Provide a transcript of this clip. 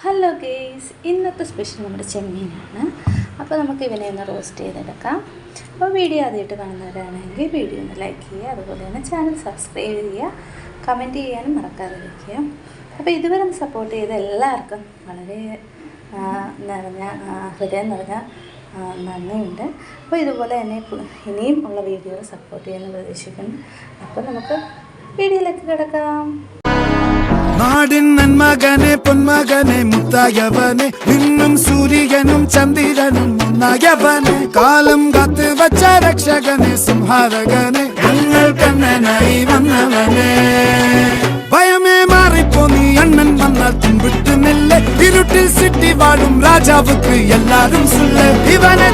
Hello guys ഇന്നത്തെ special നമ്മുടെ ചെമ്മീനാണ്. അപ്പോൾ നമുക്ക് ഇവനെ ഒന്ന് റോസ്റ്റ് ചെയ്തെടുക്കാം. അപ്പോൾ വീഡിയോ ആദ്യമായിട്ട് കാണുന്നവരാണെങ്കിൽ വീഡിയോ ഒന്ന് ലൈക്ക് ചെയ്യുക. അതുപോലെ തന്നെ ചാനൽ സബ്സ്ക്രൈബ് ചെയ്യുക. കമന്റ് ചെയ്യാനും മറക്കാതിരിക്കുക. അപ്പോൾ ഇതുവരെ സപ്പോർട്ട് ചെയ്ത എല്ലാവർക്കും വളരെ നിറഞ്ഞ ഹൃദയം നിറഞ്ഞ നന്ദിയുണ്ട്. അപ്പോൾ ഇതുപോലെ തന്നെ ഇനിയും ഉള്ള വീഡിയോ സപ്പോർട്ട് ചെയ്യാൻ പ്രതീക്ഷിക്കുന്നു. അപ്പോൾ നമുക്ക് വീഡിയോയിലേക്ക് കിടക്കാം. നാടിൻ നന്മകനെ പൊന്മകനെ മുത്തായവനെ നിന്നും സൂര്യനും ചന്ദ്രനും ഒന്നായവനെ കാലം കാത്ത് വച്ച രക്ഷകനെ സംഹാരകനെ ഞങ്ങൾ കണ്ണനായി വന്നവനെ. ഭയമേ മാറിപ്പോ നീ അണ്ണൻ വന്നാൽ തുമ്പിട്ടുന്നില്ലേ നെല്ല് ഇരുട്ടിൽ സിറ്റി വാഴും രാജാവുക്ക് എല്ലാരും ഇവനെ ഇവനെ